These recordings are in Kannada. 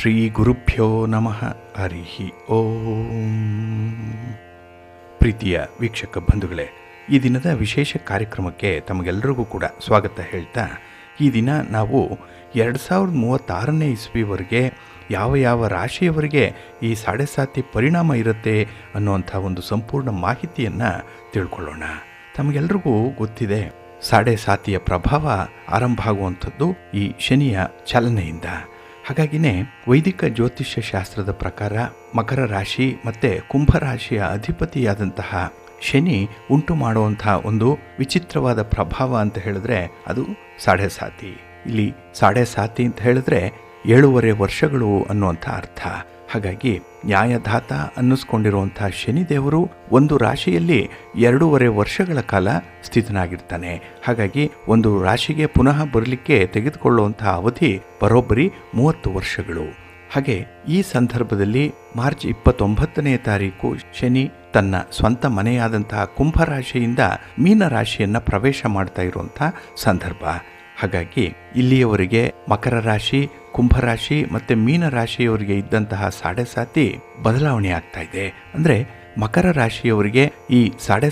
ಶ್ರೀ ಗುರುಭ್ಯೋ ನಮಃ. ಹರಿಹಿ ಓಂ. ಪ್ರೀತಿಯ ವೀಕ್ಷಕ ಬಂಧುಗಳೇ, ಈ ದಿನದ ವಿಶೇಷ ಕಾರ್ಯಕ್ರಮಕ್ಕೆ ತಮಗೆಲ್ಲರಿಗೂ ಕೂಡ ಸ್ವಾಗತ ಹೇಳ್ತಾ, ಈ ದಿನ ನಾವು ಎರಡು ಸಾವಿರದ ಮೂವತ್ತಾರನೇ ಇಸ್ವಿವರೆಗೆ ಯಾವ ಯಾವ ರಾಶಿಯವರಿಗೆ ಈ ಸಾಡೆ ಸಾತಿ ಪರಿಣಾಮ ಇರುತ್ತೆ ಅನ್ನುವಂಥ ಒಂದು ಸಂಪೂರ್ಣ ಮಾಹಿತಿಯನ್ನು ತಿಳ್ಕೊಳ್ಳೋಣ. ತಮಗೆಲ್ರಿಗೂ ಗೊತ್ತಿದೆ ಸಾಡೆ ಸಾತಿಯ ಪ್ರಭಾವ ಆರಂಭ ಆಗುವಂಥದ್ದು ಈ ಶನಿಯ ಚಲನೆಯಿಂದ. ಹಾಗಾಗಿನೇ ವೈದಿಕ ಜ್ಯೋತಿಷ್ಯ ಶಾಸ್ತ್ರದ ಪ್ರಕಾರ ಮಕರ ರಾಶಿ ಮತ್ತು ಕುಂಭ ರಾಶಿಯ ಅಧಿಪತಿಯಾದಂತಹ ಶನಿ ಉಂಟು ಮಾಡುವಂತಹ ಒಂದು ವಿಚಿತ್ರವಾದ ಪ್ರಭಾವ ಅಂತ ಹೇಳಿದ್ರೆ ಅದು ಸಾಡೆ ಸಾತಿ ಇಲ್ಲಿ ಸಾಡೆ ಸಾತಿ ಅಂತ ಹೇಳಿದ್ರೆ ಏಳೂವರೆ ವರ್ಷಗಳು ಅನ್ನುವಂಥ ಅರ್ಥ. ಹಾಗಾಗಿ ನ್ಯಾಯಧಾತ ಅನ್ನಿಸ್ಕೊಂಡಿರುವಂಥ ಶನಿದೇವರು ಒಂದು ರಾಶಿಯಲ್ಲಿ ಎರಡೂವರೆ ವರ್ಷಗಳ ಕಾಲ ಸ್ಥಿತನಾಗಿರ್ತಾನೆ. ಹಾಗಾಗಿ ಒಂದು ರಾಶಿಗೆ ಪುನಃ ಬರಲಿಕ್ಕೆ ತೆಗೆದುಕೊಳ್ಳುವಂಥ ಅವಧಿ ಬರೋಬ್ಬರಿ ಮೂವತ್ತು ವರ್ಷಗಳು. ಹಾಗೆ ಈ ಸಂದರ್ಭದಲ್ಲಿ ಮಾರ್ಚ್ ಇಪ್ಪತ್ತೊಂಬತ್ತನೇ ತಾರೀಕು ಶನಿ ತನ್ನ ಸ್ವಂತ ಮನೆಯಾದಂತಹ ಕುಂಭರಾಶಿಯಿಂದ ಮೀನರಾಶಿಯನ್ನು ಪ್ರವೇಶ ಮಾಡ್ತಾ ಇರುವಂಥ ಸಂದರ್ಭ. ಹಾಗಾಗಿ ಇಲ್ಲಿಯವರೆಗೆ ಮಕರ ರಾಶಿ ಕುಂಭರಾಶಿ ಮತ್ತು ಮೀನರಾಶಿಯವರಿಗೆ ಇದ್ದಂತಹ ಸಾಡೆಸಾತಿ ಬದಲಾವಣೆ ಆಗ್ತಾ ಇದೆ. ಅಂದರೆ ಮಕರ ರಾಶಿಯವರಿಗೆ ಈ ಸಾಡೆ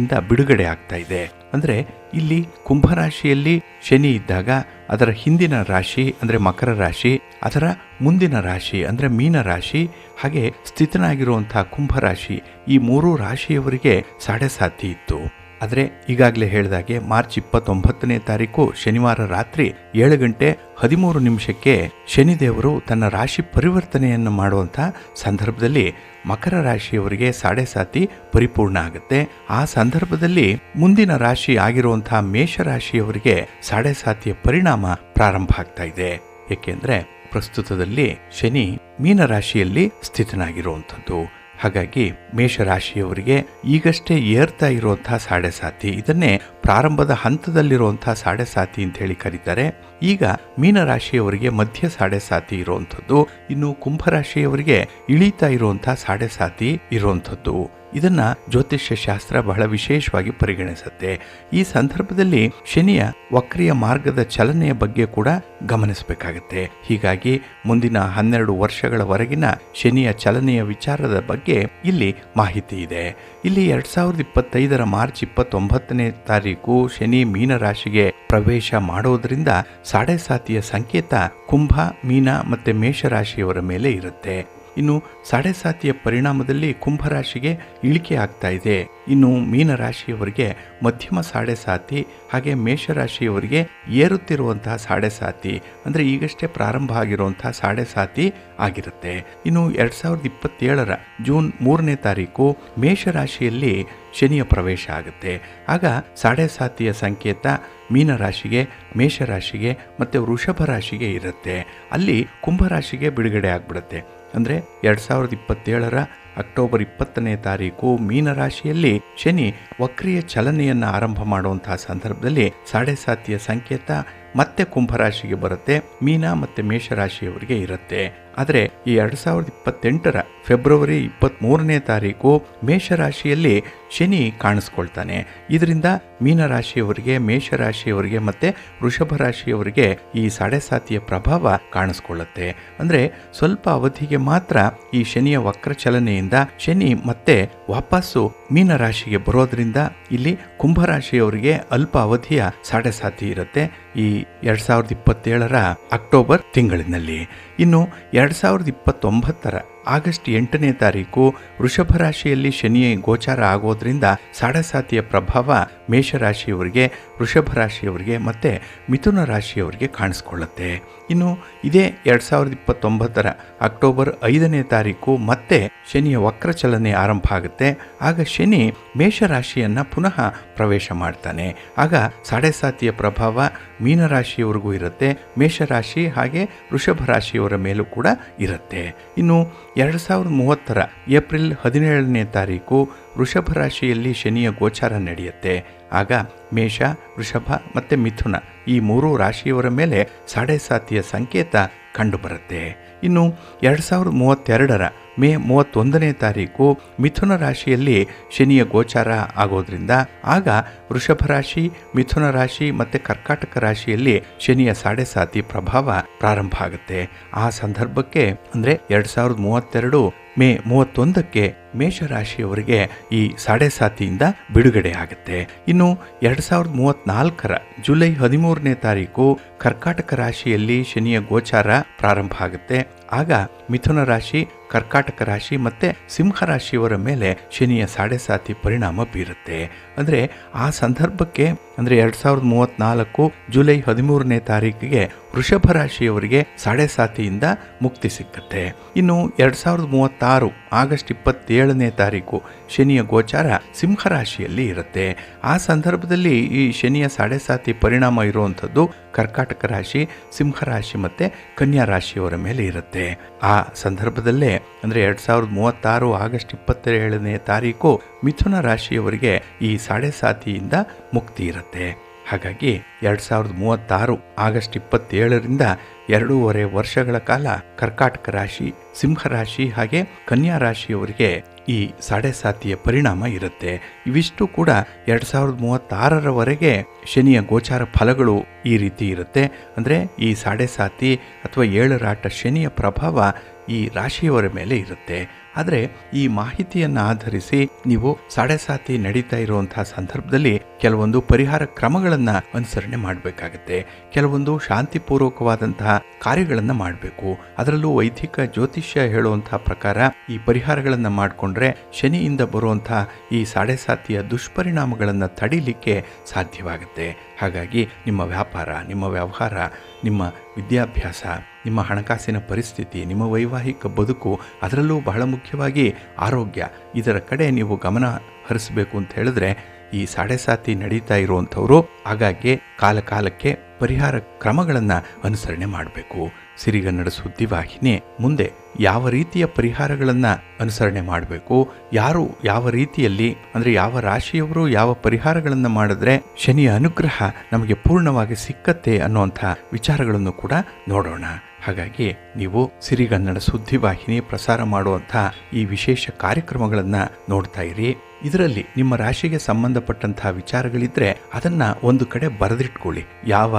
ಇಂದ ಬಿಡುಗಡೆ ಆಗ್ತಾ ಇದೆ. ಅಂದರೆ ಇಲ್ಲಿ ಕುಂಭರಾಶಿಯಲ್ಲಿ ಶನಿ ಇದ್ದಾಗ ಅದರ ಹಿಂದಿನ ರಾಶಿ, ಅಂದರೆ ಮಕರ ರಾಶಿ, ಅದರ ಮುಂದಿನ ರಾಶಿ, ಅಂದರೆ ಮೀನ ರಾಶಿ, ಹಾಗೆ ಸ್ಥಿತನಾಗಿರುವಂತಹ ಕುಂಭರಾಶಿ ಈ ಮೂರು ರಾಶಿಯವರಿಗೆ ಸಾಡೆಸಾತಿ ಇತ್ತು. ಆದರೆ ಈಗಾಗಲೇ ಹೇಳಿದಾಗೆ ಮಾರ್ಚ್ ಇಪ್ಪತ್ತೊಂಬತ್ತನೇ ತಾರೀಕು ಶನಿವಾರ ರಾತ್ರಿ ಏಳು ಗಂಟೆ ಹದಿಮೂರು ನಿಮಿಷಕ್ಕೆ ಶನಿದೇವರು ತನ್ನ ರಾಶಿ ಪರಿವರ್ತನೆಯನ್ನು ಮಾಡುವಂಥ ಸಂದರ್ಭದಲ್ಲಿ ಮಕರ ರಾಶಿಯವರಿಗೆ ಸಾಡೆ ಸಾತಿ ಪರಿಪೂರ್ಣ ಆಗುತ್ತೆ. ಆ ಸಂದರ್ಭದಲ್ಲಿ ಮುಂದಿನ ರಾಶಿ ಆಗಿರುವಂತಹ ಮೇಷರಾಶಿಯವರಿಗೆ ಸಾಡೆ ಸಾತಿಯ ಪರಿಣಾಮ ಪ್ರಾರಂಭ ಆಗ್ತಾ ಇದೆ. ಏಕೆಂದ್ರೆ ಪ್ರಸ್ತುತದಲ್ಲಿ ಶನಿ ಮೀನರಾಶಿಯಲ್ಲಿ ಸ್ಥಿತನಾಗಿರುವಂಥದ್ದು. ಹಾಗಾಗಿ ಮೇಷರಾಶಿಯವರಿಗೆ ಈಗಷ್ಟೇ ಏರ್ತಾ ಇರುವಂತಹ ಸಾಡೆ ಸಾತಿ ಇದನ್ನೇ ಪ್ರಾರಂಭದ ಹಂತದಲ್ಲಿರುವಂತಹ ಸಾಡೆಸಾತಿ ಅಂತ ಹೇಳಿ ಕರೀತಾರೆ. ಈಗ ಮೀನರಾಶಿಯವರಿಗೆ ಮಧ್ಯ ಸಾಡೆ ಸಾತಿ ಇರುವಂಥದ್ದು, ಇನ್ನು ಕುಂಭರಾಶಿಯವರಿಗೆ ಇಳಿತಾ ಇರುವಂತಹ ಸಾಡೆ ಸಾತಿ ಇರುವಂಥದ್ದು. ಇದನ್ನ ಜ್ಯೋತಿಷ್ಯ ಶಾಸ್ತ್ರ ಬಹಳ ವಿಶೇಷವಾಗಿ ಪರಿಗಣಿಸುತ್ತೆ. ಈ ಸಂದರ್ಭದಲ್ಲಿ ಶನಿಯ ವಕ್ರಿಯ ಮಾರ್ಗದ ಚಲನೆಯ ಬಗ್ಗೆ ಕೂಡ ಗಮನಿಸಬೇಕಾಗುತ್ತೆ. ಹೀಗಾಗಿ ಮುಂದಿನ ಹನ್ನೆರಡು ವರ್ಷಗಳವರೆಗಿನ ಶನಿಯ ಚಲನೆಯ ವಿಚಾರದ ಬಗ್ಗೆ ಇಲ್ಲಿ ಮಾಹಿತಿ ಇದೆ. ಇಲ್ಲಿ ಎರಡ್ ಸಾವಿರದ ಇಪ್ಪತ್ತೈದರ ಮಾರ್ಚ್ ಇಪ್ಪತ್ತೊಂಬತ್ತನೇ ತಾರೀಕು ಶನಿ ಮೀನರಾಶಿಗೆ ಪ್ರವೇಶ ಮಾಡೋದ್ರಿಂದ ಸಾಡೆ ಸಾತಿಯ ಸಂಕೇತ ಕುಂಭ ಮೀನ ಮತ್ತು ಮೇಷರಾಶಿಯವರ ಮೇಲೆ ಇರುತ್ತೆ. ಇನ್ನು ಸಾಡೆ ಸಾತಿಯ ಪರಿಣಾಮದಲ್ಲಿ ಕುಂಭರಾಶಿಗೆ ಇಳಿಕೆ ಆಗ್ತಾ ಇದೆ. ಇನ್ನು ಮೀನರಾಶಿಯವರಿಗೆ ಮಧ್ಯಮ ಸಾಡೆ ಸಾತಿ ಹಾಗೆ ಮೇಷರಾಶಿಯವರಿಗೆ ಏರುತ್ತಿರುವಂತಹ ಸಾಡೆ ಸಾತಿ ಅಂದರೆ ಈಗಷ್ಟೇ ಪ್ರಾರಂಭ ಆಗಿರುವಂತಹ ಸಾಡೆ ಸಾತಿ ಆಗಿರುತ್ತೆ. ಇನ್ನು ಎರಡು ಸಾವಿರದ ಇಪ್ಪತ್ತೇಳರ ಜೂನ್ ಮೂರನೇ ತಾರೀಕು ಮೇಷರಾಶಿಯಲ್ಲಿ ಶನಿಯ ಪ್ರವೇಶ ಆಗುತ್ತೆ. ಆಗ ಸಾಡೆ ಸಾತಿಯ ಸಂಕೇತ ಮೀನರಾಶಿಗೆ, ಮೇಷರಾಶಿಗೆ ಮತ್ತು ವೃಷಭ ರಾಶಿಗೆ ಇರುತ್ತೆ. ಅಲ್ಲಿ ಕುಂಭರಾಶಿಗೆ ಬಿಡುಗಡೆ ಆಗ್ಬಿಡುತ್ತೆ. ಅಂದರೆ ಎರಡು ಸಾವಿರದ ಇಪ್ಪತ್ತೇಳರ ಅಕ್ಟೋಬರ್ ಇಪ್ಪತ್ತನೇ ತಾರೀಕು ಮೀನರಾಶಿಯಲ್ಲಿ ಶನಿ ವಕ್ರಿಯ ಚಲನೆಯನ್ನು ಆರಂಭ ಮಾಡುವಂತಹ ಸಂದರ್ಭದಲ್ಲಿ ಸಾಡೆ ಸಾತಿಯ ಸಂಕೇತ ಮತ್ತೆ ಕುಂಭರಾಶಿಗೆ ಬರುತ್ತೆ, ಮೀನ ಮತ್ತು ಮೇಷರಾಶಿಯವರಿಗೆ ಇರುತ್ತೆ. ಆದರೆ ಈ ಎರಡು ಸಾವಿರದ ಇಪ್ಪತ್ತೆಂಟರ ಫೆಬ್ರವರಿ ಇಪ್ಪತ್ತ್ಮೂರನೇ ತಾರೀಕು ಮೇಷರಾಶಿಯಲ್ಲಿ ಶನಿ ಕಾಣಿಸ್ಕೊಳ್ತಾನೆ. ಇದರಿಂದ ಮೀನರಾಶಿಯವರಿಗೆ, ಮೇಷರಾಶಿಯವರಿಗೆ ಮತ್ತು ವೃಷಭ ರಾಶಿಯವರಿಗೆ ಈ ಸಾಡೆ ಸಾತಿಯ ಪ್ರಭಾವ ಕಾಣಿಸ್ಕೊಳ್ಳುತ್ತೆ. ಅಂದರೆ ಸ್ವಲ್ಪ ಅವಧಿಗೆ ಮಾತ್ರ ಈ ಶನಿಯ ವಕ್ರ ಚಲನೆಯಿಂದ ಶನಿ ಮತ್ತೆ ವಾಪಸ್ಸು ಮೀನರಾಶಿಗೆ ಬರೋದ್ರಿಂದ ಇಲ್ಲಿ ಕುಂಭರಾಶಿಯವರಿಗೆ ಅಲ್ಪ ಅವಧಿಯ ಸಾಡೆಸಾತಿ ಇರುತ್ತೆ. ಈ ಎರಡ್ ಸಾವಿರದ ಇಪ್ಪತ್ತೇಳರ ಅಕ್ಟೋಬರ್ ತಿಂಗಳಿನಲ್ಲಿ. ಇನ್ನು ಎರಡ್ ಸಾವಿರದ ಇಪ್ಪತ್ತೊಂಬತ್ತರ ಆಗಸ್ಟ್ ಎಂಟನೇ ತಾರೀಕು ವೃಷಭ ರಾಶಿಯಲ್ಲಿ ಶನಿಯ ಗೋಚಾರ ಆಗೋದ್ರಿಂದ ಸಾಡಸಾತಿಯ ಪ್ರಭಾವ ಮೇಷರಾಶಿಯವರಿಗೆ, ವೃಷಭ ರಾಶಿಯವರಿಗೆ ಮತ್ತು ಮಿಥುನ ರಾಶಿಯವರಿಗೆ ಕಾಣಿಸ್ಕೊಳ್ಳುತ್ತೆ. ಇನ್ನು ಇದೇ ಎರಡು ಸಾವಿರದ ಇಪ್ಪತ್ತೊಂಬತ್ತರ ಅಕ್ಟೋಬರ್ ಐದನೇ ತಾರೀಕು ಮತ್ತೆ ಶನಿಯ ವಕ್ರ ಚಲನೆ ಆರಂಭ ಆಗುತ್ತೆ. ಆಗ ಶನಿ ಮೇಷರಾಶಿಯನ್ನು ಪುನಃ ಪ್ರವೇಶ ಮಾಡ್ತಾನೆ. ಆಗ ಸಾಡೆ ಸಾತಿಯ ಪ್ರಭಾವ ಮೀನರಾಶಿಯವರೆಗೂ ಇರುತ್ತೆ, ಮೇಷರಾಶಿ ಹಾಗೆ ವೃಷಭ ರಾಶಿಯವರ ಮೇಲೂ ಕೂಡ ಇರುತ್ತೆ. ಇನ್ನು ಎರಡು ಸಾವಿರದ ಮೂವತ್ತರ ಏಪ್ರಿಲ್ ಹದಿನೇಳನೇ ತಾರೀಕು ವೃಷಭ ರಾಶಿಯಲ್ಲಿ ಶನಿಯ ಗೋಚಾರ ನಡೆಯುತ್ತೆ. ಆಗ ಮೇಷ, ವೃಷಭ ಮತ್ತು ಮಿಥುನ ಈ ಮೂರು ರಾಶಿಯವರ ಮೇಲೆ ಸಾಡೆ ಸಾತಿಯ ಸಂಕೇತ ಕಂಡುಬರುತ್ತೆ. ಇನ್ನು ಎರಡು ಸಾವಿರದ ಮೂವತ್ತೆರಡರ ಮೇ ಮೂವತ್ತೊಂದನೇ ತಾರೀಕು ಮಿಥುನ ರಾಶಿಯಲ್ಲಿ ಶನಿಯ ಗೋಚಾರ ಆಗೋದ್ರಿಂದ ಆಗ ವೃಷಭ ರಾಶಿ, ಮಿಥುನ ರಾಶಿ ಮತ್ತು ಕರ್ಕಾಟಕ ರಾಶಿಯಲ್ಲಿ ಶನಿಯ ಸಾಡೆಸಾತಿ ಪ್ರಭಾವ ಪ್ರಾರಂಭ ಆಗುತ್ತೆ. ಆ ಸಂದರ್ಭಕ್ಕೆ ಅಂದರೆ ಎರಡು ಸಾವಿರದ ಮೂವತ್ತೆರಡು ಮೇ ಮೂವತ್ತೊಂದಕ್ಕೆ ಮೇಷರಾಶಿಯವರಿಗೆ ಈ ಸಾಡೆಸಾತಿಯಿಂದ ಬಿಡುಗಡೆ ಆಗುತ್ತೆ. ಇನ್ನು ಎರಡು ಸಾವಿರದ ಮೂವತ್ತ್ನಾಲ್ಕರ ಜುಲೈ ಹದಿಮೂರನೇ ತಾರೀಕು ಕರ್ಕಾಟಕ ರಾಶಿಯಲ್ಲಿ ಶನಿಯ ಗೋಚಾರ ಪ್ರಾರಂಭ ಆಗುತ್ತೆ. ಆಗ ಮಿಥುನ ರಾಶಿ, ಕರ್ಕಾಟಕ ರಾಶಿ ಮತ್ತು ಸಿಂಹ ರಾಶಿಯವರ ಮೇಲೆ ಶನಿಯ ಸಾಡೆ ಸಾತಿ ಪರಿಣಾಮ ಬೀರುತ್ತೆ. ಅಂದರೆ ಆ ಸಂದರ್ಭಕ್ಕೆ, ಅಂದರೆ ಎರಡು ಸಾವಿರದ ಮೂವತ್ತ್ನಾಲ್ಕು ಜುಲೈ ಹದಿಮೂರನೇ ತಾರೀಕಿಗೆ ವೃಷಭ ರಾಶಿಯವರಿಗೆ ಸಾಡೆ ಸಾತಿಯಿಂದ ಮುಕ್ತಿ ಸಿಕ್ಕತ್ತೆ. ಇನ್ನು ಎರಡು ಸಾವಿರದ ಮೂವತ್ತಾರು ಆಗಸ್ಟ್ ಇಪ್ಪತ್ತೇಳನೇ ತಾರೀಕು ಶನಿಯ ಗೋಚಾರ ಸಿಂಹ ರಾಶಿಯಲ್ಲಿ ಇರುತ್ತೆ. ಆ ಸಂದರ್ಭದಲ್ಲಿ ಈ ಶನಿಯ ಸಾಡೆ ಸಾತಿ ಪರಿಣಾಮ ಇರುವಂಥದ್ದು ಕರ್ಕಾಟಕ ರಾಶಿ, ಸಿಂಹ ರಾಶಿ ಮತ್ತು ಕನ್ಯಾ ರಾಶಿಯವರ ಮೇಲೆ ಇರುತ್ತೆ. ಆ ಸಂದರ್ಭದಲ್ಲೇ ಅಂದರೆ ಎರಡು ಸಾವಿರದ ಮೂವತ್ತಾರು ಆಗಸ್ಟ್ ಇಪ್ಪತ್ತೇಳನೇ ತಾರೀಕು ಮಿಥುನ ರಾಶಿಯವರಿಗೆ ಈ ಸಾಡೆ ಸಾತಿಯಿಂದ ಮುಕ್ತಿ ಇರುತ್ತೆ. ಹಾಗಾಗಿ ಎರಡು ಸಾವಿರದ ಮೂವತ್ತಾರು ಆಗಸ್ಟ್ ಇಪ್ಪತ್ತೇಳರಿಂದ ಎರಡೂವರೆ ವರ್ಷಗಳ ಕಾಲ ಕರ್ಕಾಟಕ ರಾಶಿ, ಸಿಂಹ ರಾಶಿ ಹಾಗೆ ಕನ್ಯಾ ರಾಶಿಯವರಿಗೆ ಈ ಸಾಡೆ ಸಾತಿಯ ಪರಿಣಾಮ ಇರುತ್ತೆ. ಇವಿಷ್ಟು ಕೂಡ ಎರಡು ಸಾವಿರದ ಮೂವತ್ತಾರರವರೆಗೆ ಶನಿಯ ಗೋಚಾರ ಫಲಗಳು ಈ ರೀತಿ ಇರುತ್ತೆ. ಅಂದರೆ ಈ ಸಾಡೆ ಸಾತಿ ಅಥವಾ ಏಳರಾಟ ಶನಿಯ ಪ್ರಭಾವ ಈ ರಾಶಿಯವರ ಮೇಲೆ ಇರುತ್ತೆ. ಆದರೆ ಈ ಮಾಹಿತಿಯನ್ನು ಆಧರಿಸಿ ನೀವು ಸಾಡೆಸಾತಿ ನಡೀತಾ ಇರುವಂತಹ ಸಂದರ್ಭದಲ್ಲಿ ಕೆಲವೊಂದು ಪರಿಹಾರ ಕ್ರಮಗಳನ್ನು ಅನುಸರಣೆ ಮಾಡಬೇಕಾಗತ್ತೆ. ಕೆಲವೊಂದು ಶಾಂತಿಪೂರ್ವಕವಾದಂತಹ ಕಾರ್ಯಗಳನ್ನು ಮಾಡಬೇಕು. ಅದರಲ್ಲೂ ವೈದಿಕ ಜ್ಯೋತಿಷ್ಯ ಹೇಳುವಂತಹ ಪ್ರಕಾರ ಈ ಪರಿಹಾರಗಳನ್ನು ಮಾಡಿಕೊಂಡ್ರೆ ಶನಿಯಿಂದ ಬರುವಂತಹ ಈ ಸಾಡೆಸಾತಿಯ ದುಷ್ಪರಿಣಾಮಗಳನ್ನು ತಡಿಲಿಕ್ಕೆ ಸಾಧ್ಯವಾಗುತ್ತೆ. ಹಾಗಾಗಿ ನಿಮ್ಮ ವ್ಯಾಪಾರ, ನಿಮ್ಮ ವ್ಯವಹಾರ, ನಿಮ್ಮ ವಿದ್ಯಾಭ್ಯಾಸ ನಿಮ್ಮ ಹಣಕಾಸಿನ ಪರಿಸ್ಥಿತಿ, ನಿಮ್ಮ ವೈವಾಹಿಕ ಬದುಕು, ಅದರಲ್ಲೂ ಬಹಳ ಮುಖ್ಯವಾಗಿ ಆರೋಗ್ಯ. ಇದರ ಕಡೆ ನೀವು ಗಮನ ಹರಿಸಬೇಕು ಅಂತ ಹೇಳಿದ್ರೆ, ಈ ಸಾಡೆ ಸಾತಿ ನಡೀತಾ ಇರುವಂಥವರು ಆಗಾಗ್ಗೆ ಕಾಲಕಾಲಕ್ಕೆ ಪರಿಹಾರ ಕ್ರಮಗಳನ್ನು ಅನುಸರಣೆ ಮಾಡಬೇಕು. ಸಿರಿಗನ್ನಡ ಸುದ್ದಿವಾಹಿನಿ ಮುಂದೆ ಯಾವ ರೀತಿಯ ಪರಿಹಾರಗಳನ್ನು ಅನುಸರಣೆ ಮಾಡಬೇಕು? ಯಾರು ಯಾವ ರೀತಿಯಲ್ಲಿ, ಅಂದರೆ ಯಾವ ರಾಶಿಯವರು ಯಾವ ಪರಿಹಾರಗಳನ್ನು ಮಾಡಿದ್ರೆ ಶನಿಯ ಅನುಗ್ರಹ ನಮಗೆ ಪೂರ್ಣವಾಗಿ ಸಿಕ್ಕತ್ತೆ ಅನ್ನುವಂಥ ವಿಚಾರಗಳನ್ನು ಕೂಡ ನೋಡೋಣ. ಹಾಗಾಗಿ ನೀವು ಸಿರಿಗನ್ನಡ ಸುದ್ದಿವಾಹಿನಿ ಪ್ರಸಾರ ಮಾಡುವಂಥ ಈ ವಿಶೇಷ ಕಾರ್ಯಕ್ರಮಗಳನ್ನು ನೋಡ್ತಾ ಇರಿ. ಇದರಲ್ಲಿ ನಿಮ್ಮ ರಾಶಿಗೆ ಸಂಬಂಧಪಟ್ಟಂತಹ ವಿಚಾರಗಳಿದ್ರೆ ಅದನ್ನ ಒಂದು ಕಡೆ ಬರೆದಿಟ್ಕೊಳ್ಳಿ. ಯಾವ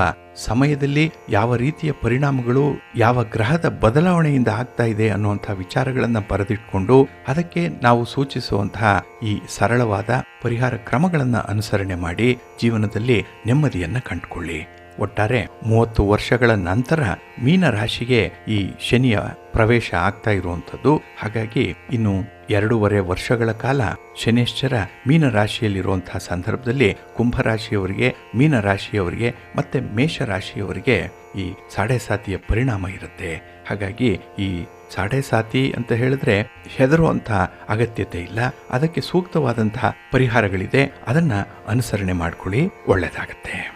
ಸಮಯದಲ್ಲಿ ಯಾವ ರೀತಿಯ ಪರಿಣಾಮಗಳು, ಯಾವ ಗ್ರಹದ ಬದಲಾವಣೆಯಿಂದ ಆಗ್ತಾ ಇದೆ ಅನ್ನುವಂಥ ವಿಚಾರಗಳನ್ನು ಬರೆದಿಟ್ಕೊಂಡು ಅದಕ್ಕೆ ನಾವು ಸೂಚಿಸುವಂತಹ ಈ ಸರಳವಾದ ಪರಿಹಾರ ಕ್ರಮಗಳನ್ನು ಅನುಸರಣೆ ಮಾಡಿ ಜೀವನದಲ್ಲಿ ನೆಮ್ಮದಿಯನ್ನು ಕಂಡುಕೊಳ್ಳಿ. ಒಟ್ಟಾರೆ ಮೂವತ್ತು ವರ್ಷಗಳ ನಂತರ ಮೀನ ರಾಶಿಗೆ ಈ ಶನಿಯ ಪ್ರವೇಶ ಆಗ್ತಾ ಇರುವಂಥದ್ದು. ಹಾಗಾಗಿ ಇನ್ನು ಎರಡೂವರೆ ವರ್ಷಗಳ ಕಾಲ ಶನೇಶ್ವರ ಮೀನ ರಾಶಿಯಲ್ಲಿರುವಂತಹ ಸಂದರ್ಭದಲ್ಲಿ ಕುಂಭರಾಶಿಯವರಿಗೆ ಮೀನ ರಾಶಿಯವರಿಗೆ ಮತ್ತೆ ಮೇಷ ರಾಶಿಯವರಿಗೆ ಈ ಸಾಡೆ ಸಾತಿಯ ಪರಿಣಾಮ ಇರುತ್ತೆ. ಹಾಗಾಗಿ ಈ ಸಾಡೆ ಸಾತಿ ಅಂತ ಹೇಳಿದ್ರೆ ಹೆದರುವಂತಹ ಅಗತ್ಯತೆ ಇಲ್ಲ. ಅದಕ್ಕೆ ಸೂಕ್ತವಾದಂತಹ ಪರಿಹಾರಗಳಿದೆ. ಅದನ್ನ ಅನುಸರಣೆ ಮಾಡ್ಕೊಳ್ಳಿ. ಒಳ್ಳೆಯದಾಗತ್ತೆ.